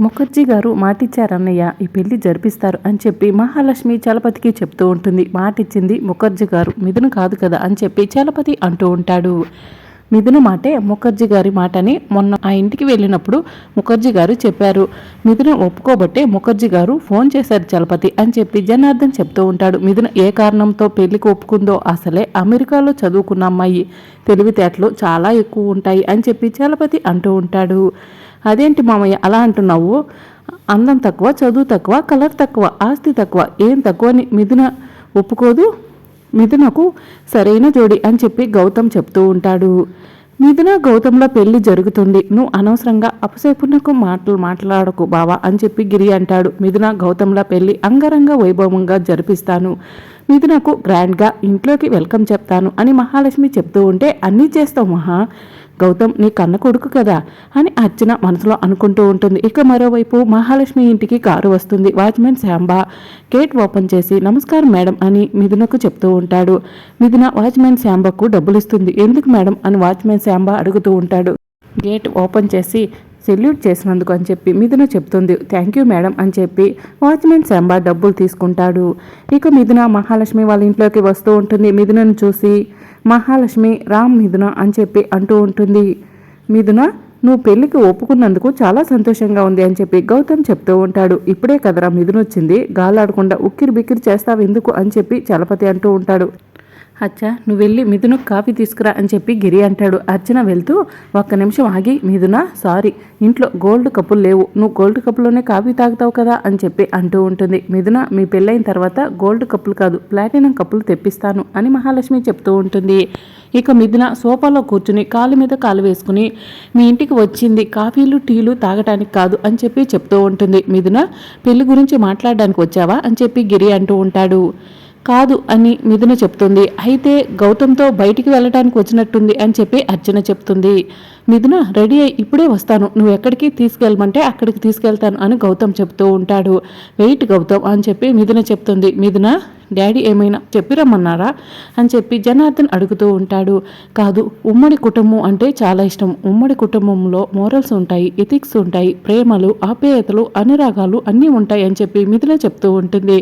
ముఖర్జీ గారు మాటిచ్చారన్నయ్య ఈ పెళ్ళి జరిపిస్తారు అని చెప్పి మహాలక్ష్మి చలపతికి చెప్తూ ఉంటుంది. మాటిచ్చింది ముఖర్జీ గారు. మిథున కాదు కదా అని చెప్పి చలపతి అంటూ ఉంటాడు. మిథున మాటే ముఖర్జీ గారి మాటని మొన్న ఆ ఇంటికి వెళ్ళినప్పుడు ముఖర్జీ గారు చెప్పారు. మిథును ఒప్పుకోబట్టే ముఖర్జీ గారు ఫోన్ చేశారు చలపతి అని చెప్పి జనార్దన్ చెప్తూ ఉంటాడు. మిథున ఏ కారణంతో పెళ్ళికి ఒప్పుకుందో అసలే అమెరికాలో చదువుకున్న అమ్మాయి. తెలివితేటలు చాలా ఎక్కువ ఉంటాయి అని చెప్పి చలపతి అంటూ ఉంటాడు. అదేంటి మామయ్య అలా అంటున్నావు? అందం తక్కువ చదువు తక్కువ కలర్ తక్కువ ఆస్తి తక్కువ ఏం తక్కువని మిథున ఒప్పుకోదు? మిథునకు సరైన జోడి అని చెప్పి గౌతమ్ చెప్తూ ఉంటాడు. మిథున గౌతంలో పెళ్ళి జరుగుతుంది. నువ్వు అనవసరంగా అపసేపునకు మాటలు మాట్లాడకు బావా అని చెప్పి గిరి అంటాడు. మిథున గౌతంలో పెళ్ళి అంగరంగ వైభవంగా జరిపిస్తాను. మిథునకు గ్రాండ్గా ఇంట్లోకి వెల్కమ్ చెప్తాను అని మహాలక్ష్మి చెప్తూ ఉంటే అన్నీ చేస్తావు మహా. గౌతమ్ నీ కన్న కొడుకు కదా అని అర్చన మనసులో అనుకుంటూ ఉంటుంది. ఇక మరోవైపు మహాలక్ష్మి ఇంటికి కారు వస్తుంది. వాచ్మెన్ శాంబా గేట్ ఓపెన్ చేసి నమస్కారం మేడం అని మిథునకు చెప్తూ ఉంటాడు. మిథున వాచ్మెన్ శాంబాకు డబ్బులు ఇస్తుంది ఎందుకు మేడం? అని వాచ్మెన్ శాంబా అడుగుతూ ఉంటాడు. గేట్ ఓపెన్ చేసి సెల్యూట్ చేసినందుకు అని చెప్పి మిథున చెప్తుంది. థ్యాంక్ యూ మేడం అని చెప్పి వాచ్మెన్ శాంబా డబ్బులు తీసుకుంటాడు. ఇక మిథున మహాలక్ష్మి వాళ్ళ ఇంట్లోకి వస్తూ ఉంటుంది. మిథునను చూసి మహాలక్ష్మి రామ్ మిథున అని చెప్పి అంటూ ఉంటుంది. మిథున నువ్వు పెళ్ళికి ఒప్పుకున్నందుకు చాలా సంతోషంగా ఉంది అని చెప్పి గౌతమ్ చెప్తూ ఉంటాడు. ఇప్పుడే కదరా మిథున వచ్చింది గాలాడకుండా ఉక్కిరి బిక్కిరి చేస్తావు ఎందుకు అని చెప్పి చలపతి అంటూ ఉంటాడు. అచ్చా నువ్వు వెళ్ళి మిథును కాఫీ తీసుకురా అని చెప్పి గిరి అంటాడు. అర్చన వెళ్తూ ఒక్క నిమిషం ఆగి మిథున సారీ ఇంట్లో గోల్డ్ కప్పులు లేవు. నువ్వు గోల్డ్ కప్పులోనే కాఫీ తాగుతావు కదా అని చెప్పి అంటూ ఉంటుంది. మిథున మీ పెళ్ళైన తర్వాత గోల్డ్ కప్పులు కాదు ప్లాటినం కప్పులు తెప్పిస్తాను అని మహాలక్ష్మి చెప్తూ ఉంటుంది. ఇక మిథున సోఫాలో కూర్చుని కాలు మీద కాలు వేసుకుని మీ ఇంటికి వచ్చింది కాఫీలు టీలు తాగటానికి కాదు అని చెప్పి చెప్తూ ఉంటుంది. మిథున పెళ్ళి గురించి మాట్లాడడానికి వచ్చావా అని చెప్పి గిరి అంటూ ఉంటాడు. కాదు అని మిథున చెప్తుంది. అయితే గౌతమ్తో బయటికి వెళ్ళటానికి వచ్చినట్టుంది అని చెప్పి అర్చన చెప్తుంది. మిథున రెడీ అయ్యి ఇప్పుడే వస్తాను. నువ్వు ఎక్కడికి తీసుకెళ్ళమంటే అక్కడికి తీసుకెళ్తాను అని గౌతమ్ చెప్తూ ఉంటాడు. వెయిట్ గౌతమ్ అని చెప్పి మిథున చెప్తుంది. మిథున డాడీ ఏమైనా చెప్పిరమ్మన్నారా అని చెప్పి జనార్దన్ అడుగుతూ ఉంటాడు. కాదు ఉమ్మడి కుటుంబం అంటే చాలా ఇష్టం. ఉమ్మడి కుటుంబంలో మోరల్స్ ఉంటాయి ఎథిక్స్ ఉంటాయి ప్రేమలు ఆప్యాయతలు అనురాగాలు అన్నీ ఉంటాయి అని చెప్పి మిథున చెప్తూ ఉంటుంది.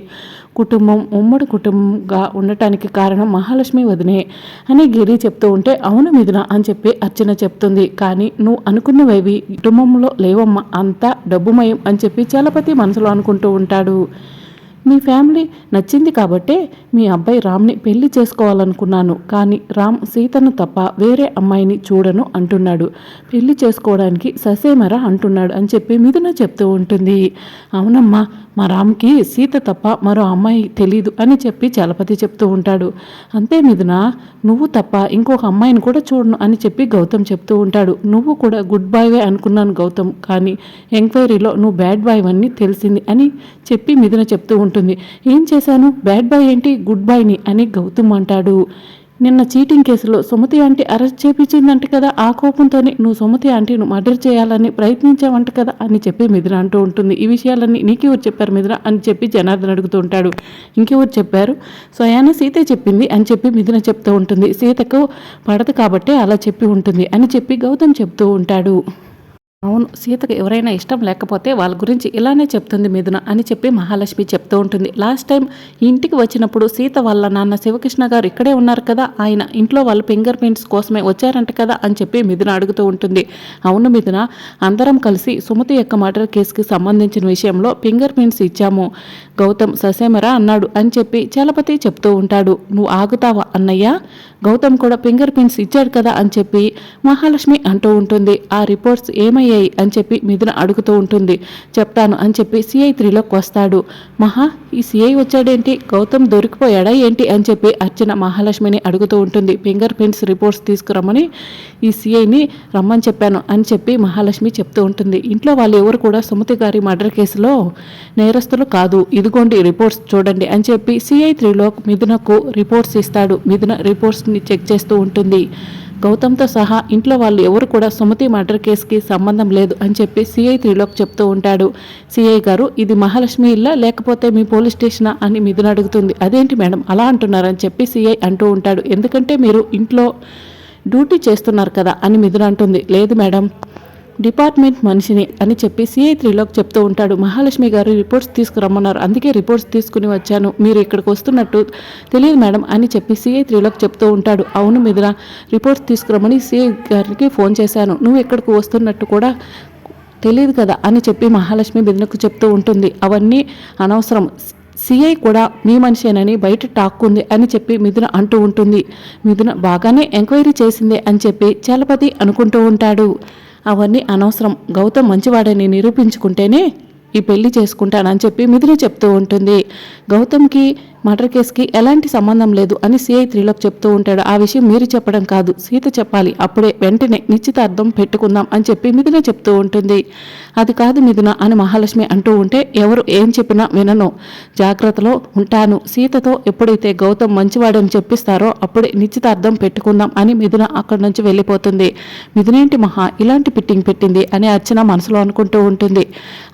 కుటుంబం ఉమ్మడి కుటుంబంగా ఉండటానికి కారణం మహాలక్ష్మి వదినే అని గిరి చెప్తూ ఉంటే అవును మిథున అని చెప్పి అర్చన చెప్తుంది. కానీ నువ్వు అనుకున్నవేవి కుటుంబంలో లేవమ్మా అంతా డబ్బుమయం అని చెప్పి చలపతి మనసులో అనుకుంటూ ఉంటాడు. మీ ఫ్యామిలీ నచ్చింది కాబట్టే మీ అబ్బాయి రామ్ని పెళ్ళి చేసుకోవాలనుకున్నాను. కానీ రామ్ సీతను తప్ప వేరే అమ్మాయిని చూడను అంటున్నాడు. పెళ్ళి చేసుకోవడానికి ససేమరా అంటున్నాడు అని చెప్పి మిథున చెప్తూ ఉంటుంది. అవునమ్మా మా రామ్కి సీత తప్ప మరో అమ్మాయి తెలీదు అని చెప్పి చలపతి చెప్తూ ఉంటాడు. అంతే మిథున నువ్వు తప్ప ఇంకొక అమ్మాయిని కూడా చూడను అని చెప్పి గౌతమ్ చెప్తూ ఉంటాడు. నువ్వు కూడా గుడ్ బాయ్వే అనుకున్నాను గౌతమ్ కానీ ఎంక్వైరీలో నువ్వు బ్యాడ్ బాయ్ అని తెలిసింది అని చెప్పి మిథున చెప్తూ ఉంటుంది. ఏం చేశాను? బ్యాడ్ బాయ్ ఏంటి? గుడ్ బాయ్ని అని గౌతమ్ అంటాడు. నిన్న చీటింగ్ కేసులో సుమతి ఆంటీ అరెస్ట్ చేపించిందంట కదా ఆ కోపంతోనే నువ్వు సుమతి ఆంటీను మర్డర్ చేయాలని ప్రయత్నించావంట కదా అని చెప్పి మిథున అంటూ ఉంటుంది. ఈ విషయాలన్నీ నీకెవరు చెప్పారు మిథున అని చెప్పి జనార్దన్ అడుగుతూ ఉంటాడు. ఇంకెవరు చెప్పారు? స్వయాన సీతే చెప్పింది అని చెప్పి మిథున చెప్తూ ఉంటుంది. సీతకు పడదు కాబట్టే అలా చెప్పి ఉంటుంది అని చెప్పి గౌతమ్ చెప్తూ ఉంటాడు. అవును సీతకు ఎవరైనా ఇష్టం లేకపోతే వాళ్ళ గురించి ఇలానే చెప్తుంది మిథున అని చెప్పి మహాలక్ష్మి చెప్తూ ఉంటుంది. లాస్ట్ టైం ఇంటికి వచ్చినప్పుడు సీత వాళ్ళ నాన్న శివకృష్ణ గారు ఇక్కడే ఉన్నారు కదా ఆయన ఇంట్లో వాళ్ళు ఫింగర్ ప్రింట్స్ కోసమే వచ్చారంట కదా అని చెప్పి మిథున అడుగుతూ ఉంటుంది. అవును మిథున అందరం కలిసి సుమతి యొక్క మర్డర్ కేసుకి సంబంధించిన విషయంలో ఫింగర్ ప్రింట్స్ ఇచ్చాము. గౌతమ్ ససేమరా అన్నాడు అని చెప్పి చలపతి చెప్తూ ఉంటాడు. నువ్వు ఆగుతావా అన్నయ్య? గౌతమ్ కూడా ఫింగర్ ప్రింట్స్ ఇచ్చాడు కదా అని చెప్పి మహాలక్ష్మి అంటూ ఉంటుంది. ఆ రిపోర్ట్స్ సిఐ అని చెప్పి మిథున అడుగుతూ ఉంటుంది. చెప్తాను అని చెప్పి సిఐ త్రీలోకి వస్తాడు. మహా ఈ సిఐ వచ్చాడేంటి? గౌతమ్ దొరికిపోయాడా ఏంటి? అని చెప్పి అర్చన మహాలక్ష్మిని అడుగుతూ ఉంటుంది. ఫింగర్ ప్రింట్స్ రిపోర్ట్స్ తీసుకురమ్మని ఈ సిఐని రమ్మని చెప్పాను అని చెప్పి మహాలక్ష్మి చెప్తూ ఉంటుంది. ఇంట్లో వాళ్ళు ఎవరు కూడా సుమతి గారి మర్డర్ కేసులో నేరస్తులు కాదు. ఇదిగోండి రిపోర్ట్స్ చూడండి అని చెప్పి సిఐ త్రీలో మిథునకు రిపోర్ట్స్ ఇస్తాడు. మిథున రిపోర్ట్స్ని చెక్ చేస్తూ ఉంటుంది. గౌతమ్తో సహా ఇంట్లో వాళ్ళు ఎవరు కూడా సుమతి మర్డర్ కేసుకి సంబంధం లేదు అని చెప్పి సిఐ త్రీలోకి చెప్తూ ఉంటాడు. సిఐ గారు ఇది మహాలక్ష్మి ఇల్లా? లేకపోతే మీ పోలీస్ స్టేషనా? అని మిథున అడుగుతుంది. అదేంటి మేడం? అలా అంటున్నారని చెప్పి సిఐ అంటూ ఉంటాడు. ఎందుకంటే మీరు ఇంట్లో డ్యూటీ చేస్తున్నారు కదా? అని మిథున అంటుంది. లేదు మేడం. డిపార్ట్మెంట్ మనిషిని అని చెప్పి సిఐ త్రిలోక్ చెప్తూ ఉంటాడు. మహాలక్ష్మి గారు రిపోర్ట్స్ తీసుకురమ్మన్నారు. అందుకే రిపోర్ట్స్ తీసుకుని వచ్చాను. మీరు ఇక్కడికి వస్తున్నట్టు తెలియదు మేడం అని చెప్పి సిఐ త్రిలోక్ చెప్తూ ఉంటాడు. అవును మిదిన రిపోర్ట్స్ తీసుకురమ్మని సిఐ గారికి ఫోన్ చేశాను. నువ్వు ఇక్కడికి వస్తున్నట్టు కూడా తెలియదు కదా అని చెప్పి మహాలక్ష్మి బిదినకు చెప్తూ ఉంటుంది. అవన్నీ అనవసరం. సిఐ కూడా మీ మనిషేనని బయట టాక్ ఉంది అని చెప్పి మిథున అంటూ ఉంటుంది. మిథున బాగానే ఎంక్వైరీ చేసిందే అని చెప్పి చలపతి అనుకుంటూ ఉంటాడు. అవన్నీ అనవసరం. గౌతమ్ మంచివాడని నిరూపించుకుంటేనే ఈ పెళ్ళి చేసుకుంటానని చెప్పి మిథున చెప్తూ ఉంటుంది. గౌతమ్కి మర్డర్ కేసుకి ఎలాంటి సంబంధం లేదు అని సిఐ త్రీలోకి చెప్తూ ఉంటాడు. ఆ విషయం మీరు చెప్పడం కాదు. సీత చెప్పాలి. అప్పుడే వెంటనే నిశ్చితార్థం పెట్టుకుందాం అని చెప్పి మిథున చెప్తూ ఉంటుంది. అది కాదు మిథున అని మహాలక్ష్మి అంటూ ఉంటే ఎవరు ఏం చెప్పినా వినను. జాగ్రత్తలో ఉంటాను. సీతతో ఎప్పుడైతే గౌతమ్ మంచివాడని చెప్పిస్తారో అప్పుడే నిశ్చితార్థం పెట్టుకుందాం అని మిథున అక్కడి నుంచి వెళ్ళిపోతుంది. మిథునేంటి మహా? ఇలాంటి పిట్టింగ్ పెట్టింది అని అర్చన మనసులో అనుకుంటూ ఉంటుంది.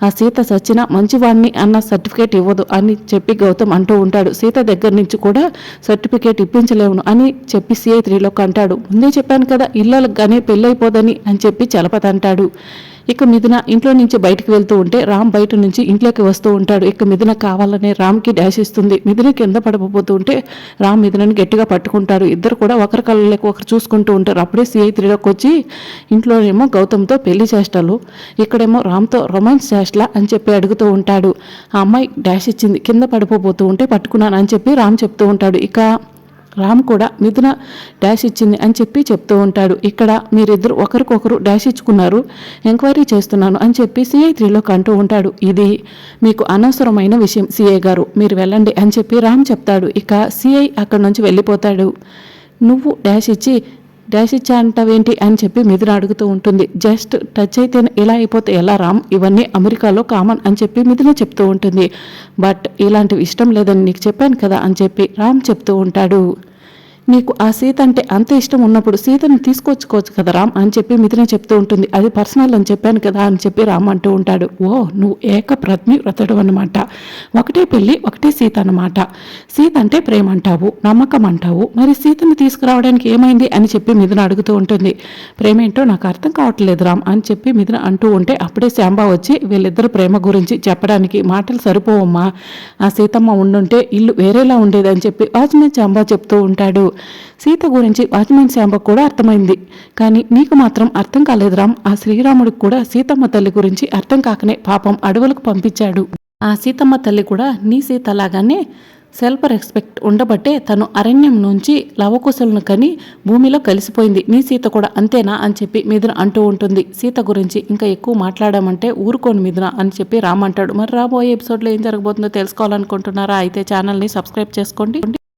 ఆ సీత సచ్చిన మంచివాడిని అన్న సర్టిఫికేట్ ఇవ్వదు అని చెప్పి గౌతమ్ అంటూ ఉంటాడు. సీత దగ్గర నుంచి కూడా సర్టిఫికేట్ ఇప్పించలేవును అని చెప్పి సిఐ త్రీలోకి అంటాడు. ముందే చెప్పాను కదా ఇళ్ళలకు కానీ పెళ్ళైపోదని అని చెప్పి చలపత అంటాడు. ఇక మిథున ఇంట్లో నుంచి బయటకు వెళ్తూ ఉంటే రామ్ బయట నుంచి ఇంట్లోకి వస్తూ ఉంటాడు. ఇక మిథున కావాలనే రామ్కి డాష్ ఇస్తుంది. మిథున కింద పడిపోతూ ఉంటే రామ్ మిథునని గట్టిగా పట్టుకుంటారు. ఇద్దరు కూడా ఒకరి కళ్ళకి ఒకరు చూసుకుంటూ ఉంటారు. అప్పుడే సిఐ త్రీలోకి వచ్చి ఇంట్లోనేమో గౌతమ్తో పెళ్ళి చేష్టలు ఇక్కడేమో రామ్తో రొమాన్స్ చేష్టల అని చెప్పి అడుగుతూ ఉంటాడు. ఆ అమ్మాయి డాష్ ఇచ్చింది. కింద పడిపోతూ ఉంటే పట్టుకున్నాను అని చెప్పి రామ్ చెప్తూ ఉంటాడు. ఇక రామ్ కూడా మిథున డాష్ ఇచ్చింది అని చెప్పి చెప్తూ ఉంటాడు. ఇక్కడ మీరిద్దరు ఒకరికొకరు డాష్ ఇచ్చుకున్నారు ఎంక్వైరీ చేస్తున్నాను అని చెప్పి సిఐ త్రీలోకి అంటూ ఉంటాడు. ఇది మీకు అనవసరమైన విషయం సిఐ గారు. మీరు వెళ్ళండి అని చెప్పి రామ్ చెప్తాడు. ఇక సిఐ అక్కడి నుంచి వెళ్ళిపోతాడు. నువ్వు డాష్ ఇచ్చి డాష్ ఇచ్చా అంటావేంటి అని చెప్పి మిథున అడుగుతూ ఉంటుంది. జస్ట్ టచ్ అయితే ఇలా అయిపోతే ఎలా రామ్? ఇవన్నీ అమెరికాలో కామన్ అని చెప్పి మిథున చెప్తూ ఉంటుంది. బట్ ఇలాంటివి ఇష్టం లేదని నీకు చెప్పాను కదా అని చెప్పి రామ్ చెప్తూ ఉంటాడు. నీకు ఆ సీత అంటే అంత ఇష్టం ఉన్నప్పుడు సీతను తీసుకొచ్చుకోవచ్చు కదా రామ్ అని చెప్పి మిథున చెప్తూ ఉంటుంది. అది పర్సనల్ అని చెప్పాను కదా అని చెప్పి రామ్ అంటూ ఉంటాడు. ఓ నువ్వు ఏక వ్రతడు అనమాట ఒకటే పెళ్ళి ఒకటే సీత అనమాట సీత అంటే ప్రేమ అంటావు నమ్మకం అంటావు మరి సీతను తీసుకురావడానికి ఏమైంది అని చెప్పి మిథున అడుగుతూ ఉంటుంది. ప్రేమ ఏంటో నాకు అర్థం కావట్లేదు రామ్ అని చెప్పి మిథున అంటూ ఉంటే అప్పుడే శాంబా వచ్చి వీళ్ళిద్దరు ప్రేమ గురించి చెప్పడానికి మాటలు సరిపోవమ్మా. ఆ సీతమ్మ ఉండుంటే ఇల్లు వేరేలా ఉండేదని చెప్పి వాచ్మెన్ శాంబా చెప్తూ ఉంటాడు. సీత గురించి వాచ్మెన్ శాంబకు కూడా అర్థమైంది. కానీ నీకు మాత్రం అర్థం కాలేదు రామ్. ఆ శ్రీరాముడికి కూడా సీతమ్మ తల్లి గురించి అర్థం కాకనే పాపం అడవులకు పంపించాడు. ఆ సీతమ్మ తల్లి కూడా నీ సీత లాగానే సెల్ఫ్ రెస్పెక్ట్ ఉండబట్టే తను అరణ్యం నుంచి లవకుశలను కని భూమిలో కలిసిపోయింది. నీ సీత కూడా అంతేనా అని చెప్పి మీదన అంటూ ఉంటుంది. సీత గురించి ఇంకా ఎక్కువ మాట్లాడామంటే ఊరుకోని మీదన అని చెప్పి రామ్ అంటాడు. మరి రాబోయే ఎపిసోడ్లో ఏం జరగబోతుందో తెలుసుకోవాలనుకుంటున్నారా? అయితే ఛానల్ని సబ్స్క్రైబ్ చేసుకోండి.